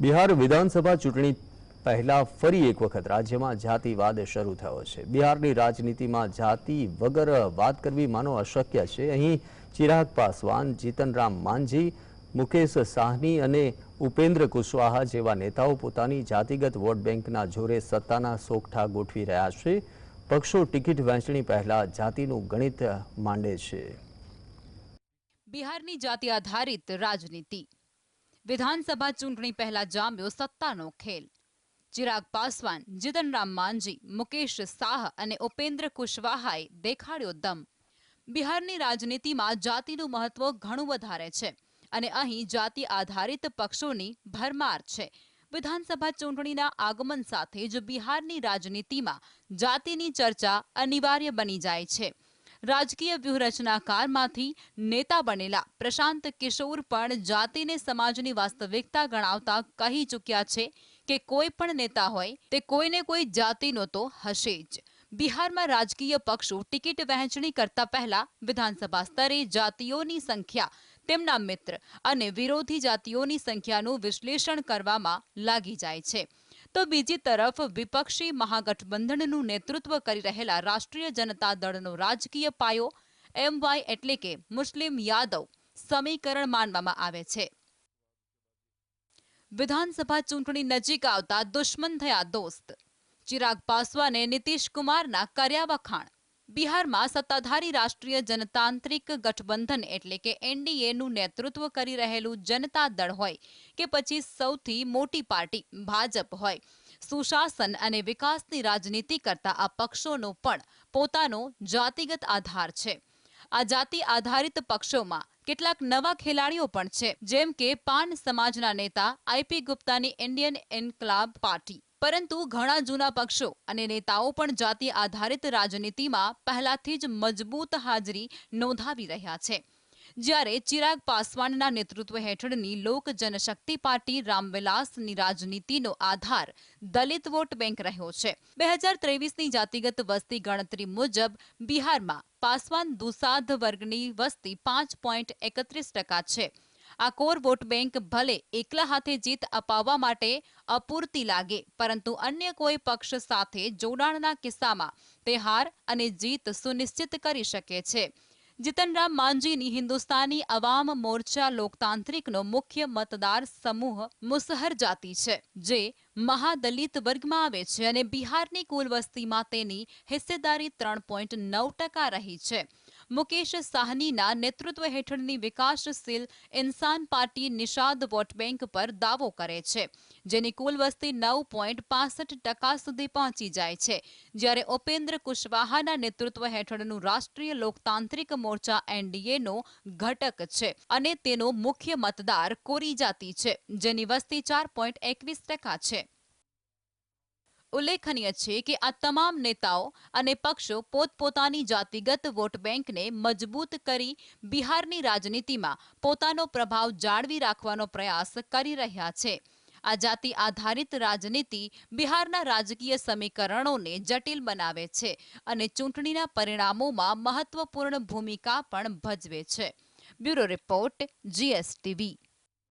બિહાર વિધાનસભા ચૂંટણી પહેલા ફરી એક વખત રાજ્યમાં જાતિવાદ શરૂ થયો છે. બિહારની રાજનીતિમાં જાતિ વગર વાત કરવી માનો અશક્ય છે. અહીં ચિરાગ પાસવાન, જીતનરામ માંઝી, મુકેશ સાહની અને ઉપેન્દ્ર કુશવાહા જેવા નેતાઓ પોતાની જાતિગત વોટ બેંકના જોરે સત્તાના સોગઠા ગોઠવી રહ્યા છે. પક્ષો ટિકિટ વહેંચણી પહેલા જાતિનું ગણિત માંડે છે. બિહારની જાતિ આધારિત રાજનીતિ. વિધાનસભા ચૂંટણી પહેલા જામ્યો સત્તાનો ખેલ. ચિરાગ પાસવાન, જીતનરામ માંઝી, મુકેશ શાહ અને ઉપેન્દ્ર કુશવાહાએ દેખાડ્યો દમ. બિહારની રાજનીતિમાં જાતિનું મહત્વ ઘણું વધારે છે અને અહીં જાતિ આધારિત પક્ષોની ભરમાર છે. વિધાનસભા ચૂંટણીના આગમન સાથે જ બિહારની રાજનીતિમાં જાતિની ચર્ચા અનિવાર્ય બની જાય છે. રાજકીય વ્યૂહરચનાકારમાંથી નેતા બનેલા પ્રશાંત કિશોર પણ જાતિને સમાજની વાસ્તવિકતા ગણાવતા કહી ચૂક્યા છે કે કોઈ પણ નેતા હોય તે કોઈને કોઈ જાતિનો તો હશે જ. બિહારમાં રાજકીય પક્ષો ટિકિટ વહેંચણી કરતા પહેલા વિધાનસભા સ્તરે જાતિઓની સંખ્યા, તેમના મિત્ર અને વિરોધી જાતિઓની સંખ્યાનું વિશ્લેષણ કરવામાં લાગી જાય છે. તો બીજી તરફ વિપક્ષી મહાગઠબંધનનું નેતૃત્વ કરી રહેલા રાષ્ટ્રીય જનતા દળનો રાજકીય પાયો એમવાય એટલે કે મુસ્લિમ યાદવ સમીકરણ માનવામાં આવે છે. વિધાનસભા ચૂંટણી નજીક આવતા દુશ્મન થયા દોસ્ત. ચિરાગ પાસવાને નીતિશ કુમારના કર્યા વખાણ. બિહારમાં સત્તાધારી રાષ્ટ્રીય જનતાંત્રિક ગઠબંધન એટલે કે એનડીએનું નેતૃત્વ કરી રહેલું જનતા દળ હોય કે પછી સૌથી મોટી પાર્ટી ભાજપ હોય. સુશાસન અને વિકાસની રાજનીતિ કરતા આ પક્ષોનો પણ પોતાનો જાતિગત આધાર છે. આ જાતિ આધારિત પક્ષોમાં કેટલાક નવા ખેલાડીઓ પણ છે, જેમ કે પાન સમાજના નેતા આઈપી ગુપ્તાની ઇન્ડિયન ઇન્કલાબ પાર્ટી. પરંતુ ઘણા જૂના પક્ષો અને નેતાઓ પણ જાતિ આધારિત રાજનીતિમાં પહેલાથી જ મજબૂત હાજરી નોંધાવી રહ્યા છે. જ્યારે ચિરાગ પાસવાનના નેતૃત્વ હેઠળની લોક જનશક્તિ પાર્ટી રામવિલાસની રાજનીતિનો આધાર દલિત વોટ બેંક રહ્યો છે. બે હજાર ત્રેવીસની જાતિગત વસ્તી ગણતરી મુજબ બિહારમાં પાસવાન દુસાધ વર્ગની વસ્તી પાંચ પોઈન્ટ એકત્રીસ ટકા છે. આ કોર વોટ બેંક ભલે એકલા હાથે જીત અપાવવા માટે અપૂરતી લાગે, પરંતુ અન્ય કોઈ પક્ષ સાથે જોડાણના કિસ્સામાં તે હાર અને જીત સુનિશ્ચિત કરી શકે છે. જીતનરામ માંઝીની હિન્દુસ્તાની અવામ મોરચા લોકતાંત્રિકનો મુખ્ય મતદાર સમૂહ મુસહર જાતિ છે, જે મહાદલિત વર્ગમાં આવે છે અને બિહારની કુલ વસ્તીમાં તેની હિસ્સેદારી ત્રણ પોઈન્ટ નવ ટકા રહી છે. મુકેશ સાહનીના નેતૃત્વ હેઠળની Vikassheel Insaan party Nishad vote bank પર દાવો કરે છે, જેની કુલ વસ્તી નવ પોઈન્ટ પાસઠ ટકા સુધી પહોંચી જાય છે. જ્યારે ઉપેન્દ્ર કુશવાહાના નેતૃત્વ હેઠળનું રાષ્ટ્રીય લોકતાંત્રિક મોરચા એનડીએનો ઘટક છે અને તેનો મુખ્ય મતદાર કોરી જાતિ છે, જેની વસ્તી ચાર પોઈન્ટ એકવીસ ટકા છે. ઉલ્લેખનીય છે કે આ તમામ નેતાઓ અને પક્ષો પોતપોતાની જાતિગત વોટ બેંકને મજબૂત કરી બિહારની રાજનીતિમાં પોતાનો પ્રભાવ જાળવી રાખવાનો પ્રયાસ કરી રહ્યા છે. આ જાતિ આધારિત રાજનીતિ બિહારના રાજકીય સમીકરણોને જટિલ બનાવે છે અને ચૂંટણીના પરિણામોમાં મહત્વપૂર્ણ ભૂમિકા પણ ભજવે છે. Bureau report, GSTV.